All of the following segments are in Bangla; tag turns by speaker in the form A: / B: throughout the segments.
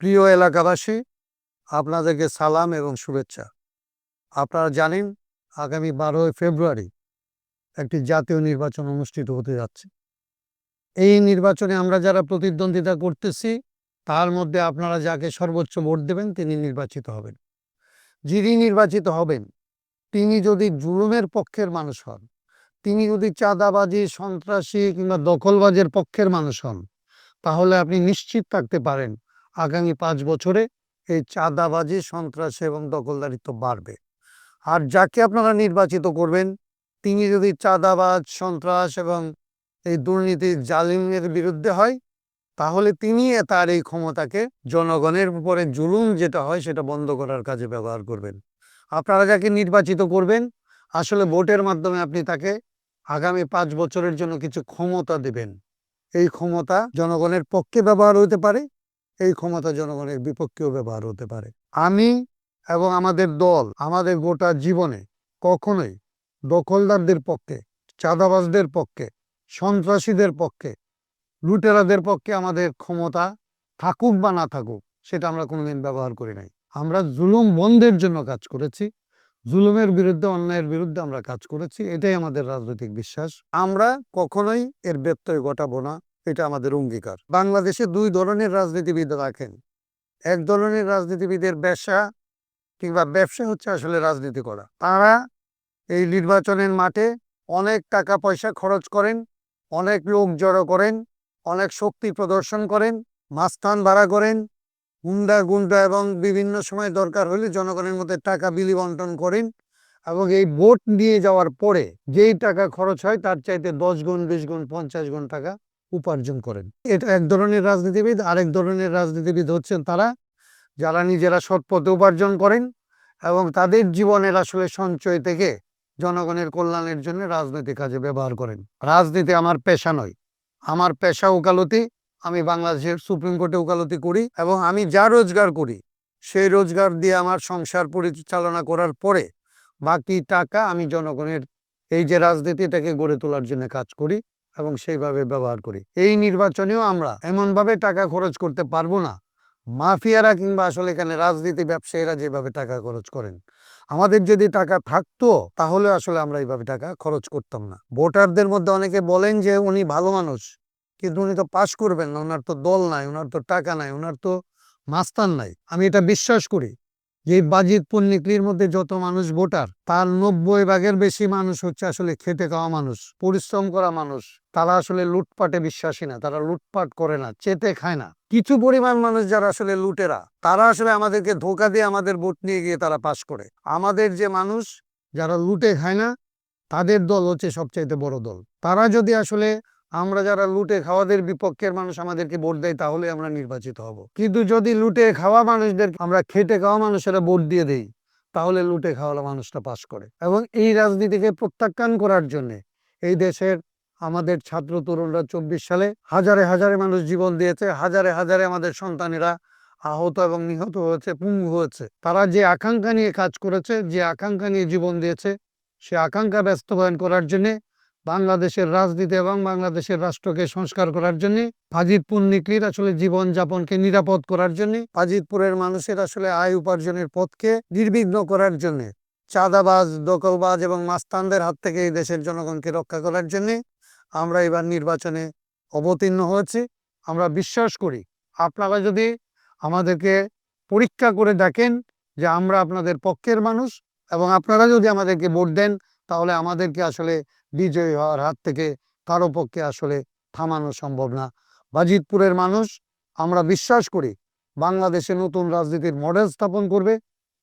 A: প্রিয় এলাকাবাসী, আপনাদেরকে সালাম এবং শুভেচ্ছা। আপনারা জানেন, আগামী বারোই ফেব্রুয়ারি একটি জাতীয় নির্বাচন অনুষ্ঠিত হতে যাচ্ছে। এই নির্বাচনে আমরা যারা প্রতিদ্বন্দ্বিতা করতেছি, তার মধ্যে আপনারা যাকে সর্বোচ্চ ভোট দেবেন, তিনি নির্বাচিত হবেন। যিনি নির্বাচিত হবেন, তিনি যদি জুলুমের পক্ষের মানুষ হন, তিনি যদি চাঁদাবাজি, সন্ত্রাসী কিংবা দখলবাজের পক্ষের মানুষ হন, তাহলে আপনি নিশ্চিত থাকতে পারেন আগামী পাঁচ বছরে এই চাঁদাবাজি, সন্ত্রাস এবং দখলদারিত্ব বাড়বে। আর যাকে আপনারা নির্বাচিত করবেন, তিনি যদি চাঁদাবাজ, সন্ত্রাস এবং এই দুর্নীতি জালিমের বিরুদ্ধে হয়, তাহলে তিনি তার এই ক্ষমতাকে জনগণের উপরে জুলুম যেটা হয়, সেটা বন্ধ করার কাজে ব্যবহার করবেন। আপনারা যাকে নির্বাচিত করবেন, আসলে ভোটের মাধ্যমে আপনি তাকে আগামী পাঁচ বছরের জন্য কিছু ক্ষমতা দেবেন। এই ক্ষমতা জনগণের পক্ষে ব্যবহার হতে পারে এই ক্ষমতা জনগণের বিপক্ষেও ব্যবহার হতে পারে। আমি এবং আমাদের দল, আমাদের গোটা জীবনে কখনোই দখলদারদের পক্ষে, চাঁদাবাজদের পক্ষে, সন্ত্রাসীদের পক্ষে, লুটেরাদের পক্ষে আমাদের ক্ষমতা থাকুক বা না থাকুক, সেটা আমরা কোনোদিন ব্যবহার করি নাই। আমরা জুলুম বন্ধের জন্য কাজ করেছি, জুলুমের বিরুদ্ধে, অন্যায়ের বিরুদ্ধে আমরা কাজ করেছি, এটাই আমাদের রাজনৈতিক বিশ্বাস। আমরা কখনোই এর ব্যত্যয় ঘটাবো না। এটা আমাদের অঙ্গীকার। বাংলাদেশে দুই ধরনের রাজনীতিবিদ রাখেন। এক ধরনের রাজনীতিবিদের ব্যবসা কিংবা ব্যবসা হচ্ছে আসলে রাজনীতি করা। তারা এই নির্বাচনের মাঠে অনেক টাকা পয়সা খরচ করেন, অনেক লোক জড়ো করেন, অনেক শক্তি প্রদর্শন করেন, মাস্তান ভাড়া করেন, গুন্ডা গুন্ডা এবং বিভিন্ন সময় দরকার হলে জনগণের মধ্যে টাকা বিলি বন্টন করেন এবং এই ভোট নিয়ে যাওয়ার পরে যেই টাকা খরচ হয় তার চাইতে দশ গুণ, বিশ গুণ, পঞ্চাশ গুণ টাকা উপার্জন করেন। এটা এক ধরনের রাজনীতিবিদ, আরেক ধরনের রাজনীতিবিদ হচ্ছেন তারা, যারা নিজেরা সৎ পথে উপার্জন করেন এবং তাদের জীবনের আসলে সঞ্চয় থেকে জনগণের কল্যাণের জন্য রাজনীতি কাজে ব্যবহার করেন। রাজনীতি আমার পেশা নয়। আমার পেশা ওকালতি, আমি বাংলাদেশের সুপ্রিম কোর্টে ওকালতি করি এবং আমি যা রোজগার করি, সেই রোজগার দিয়ে আমার সংসার পরিচালনা করার পরে বাকি টাকা আমি জনগণের, এই যে রাজনীতি এটাকে গড়ে তোলার জন্য কাজ করি। এবং সেইভাবে ব্যবহার করি। এই নির্বাচনেও আমরা এমনভাবে টাকা খরচ করতে পারব না। মাফিয়ারা কিংবা আসলে এখানে রাজনীতি ব্যবসায়ীরা যেভাবে টাকা খরচ করেন, আমাদের যদি টাকা থাকতো তাহলে আসলে আমরা এইভাবে টাকা খরচ করতাম না। ভোটারদের মধ্যে অনেকে বলেন যে উনি ভালো মানুষ, কিন্তু উনি তো পাশ করবেন না ওনার তো দল নাই ওনার তো টাকা নাই ওনার তো মাস্তান নাই। আমি এটা বিশ্বাস করি। যে বাজিত পল্লিকলির মধ্যে যত মানুষ ভোটার, তার নব্বই ভাগের বেশি মানুষ হচ্ছে আসলে খেটে খাওয়া মানুষ, পরিশ্রম করা মানুষ। তারা আসলে লুটপাটে বিশ্বাসী না, তারা লুটপাট করে না, চেতে খায় না। কিছু পরিমাণ মানুষ যারা আসলে লুটেরা, তারা আসলে আমাদেরকে ধোকা দিয়ে আমাদের ভোট নিয়ে গিয়ে তারা পাশ করে। আমাদের যে মানুষ, যারা লুটে খায় না, তাদের দল হচ্ছে সবচাইতে বড় দল। তারা যদি আসলে আমরা যারা লুটে খাওয়াদের বিপক্ষের মানুষ আমাদেরকে ভোট দেয়, তাহলে আমরা নির্বাচিত হব। কিন্তু যদি লুটে খাওয়া মানুষদের আমরা খেটে খাওয়া মানুষেরা ভোট দিয়ে দেই, তাহলে লুটে খাওয়া মানুষটা পাশ করে। এবং এই রাজনীতিকে প্রত্যাখ্যান করার জন্য এই দেশের আমাদের ছাত্র তরুণরা চব্বিশ সালে হাজারে হাজারে মানুষ জীবন দিয়েছে, হাজারে হাজারে আমাদের সন্তানেরা আহত এবং নিহত হয়েছে, পুঙ্গু হয়েছে। তারা যে আকাঙ্ক্ষা নিয়ে কাজ করেছে, যে আকাঙ্ক্ষা নিয়ে জীবন দিয়েছে, সে আকাঙ্ক্ষা বাস্তবায়ন করার জন্যে বাংলাদেশের রাজনীতি এবং বাংলাদেশের রাষ্ট্রকে সংস্কার করার জন্য, ফাজিদপুর নিকলির আসলে জীবন যাপনকে নিরাপদ করার জন্য, ফাজিদপুরের মানুষের আসলে আয় উপার্জনের পথকে নির্বিঘ্ন করার জন্য, চাঁদাবাজ, দখলবাজ এবং মাস্তানদের হাত থেকে এই দেশের জনগণকে রক্ষা করার জন্য আমরা এবার নির্বাচনে অবতীর্ণ হয়েছি। আমরা বিশ্বাস করি, আপনারা যদি আমাদেরকে পরীক্ষা করে দেখেন যে আমরা আপনাদের পক্ষের মানুষ এবং আপনারা যদি আমাদেরকে ভোট দেন তাহলে আমাদেরকে আসলে বিজয়ী হওয়ার হাত থেকে কারও পক্ষে আসলে থামানো সম্ভব না। বাজিতপুরের মানুষ, আমরা বিশ্বাস করি, বাংলাদেশে নতুন রাজনীতির মডেল স্থাপন করবে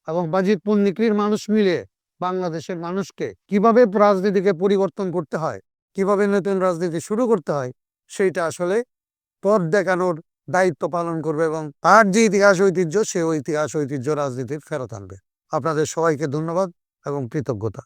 A: এবং বাজিতপুর নিকলির মানুষ মিলে বাংলাদেশের মানুষকে কীভাবে রাজনীতিকে পরিবর্তন করতে হয়, কীভাবে নতুন রাজনীতি শুরু করতে হয়, সেইটা আসলে পথ দেখানোর দায়িত্ব পালন করবে এবং তার যে ইতিহাস ঐতিহ্য, সে ইতিহাস ঐতিহ্য রাজনীতির ফেরত আনবে। আপনাদের সবাইকে ধন্যবাদ এবং কৃতজ্ঞতা।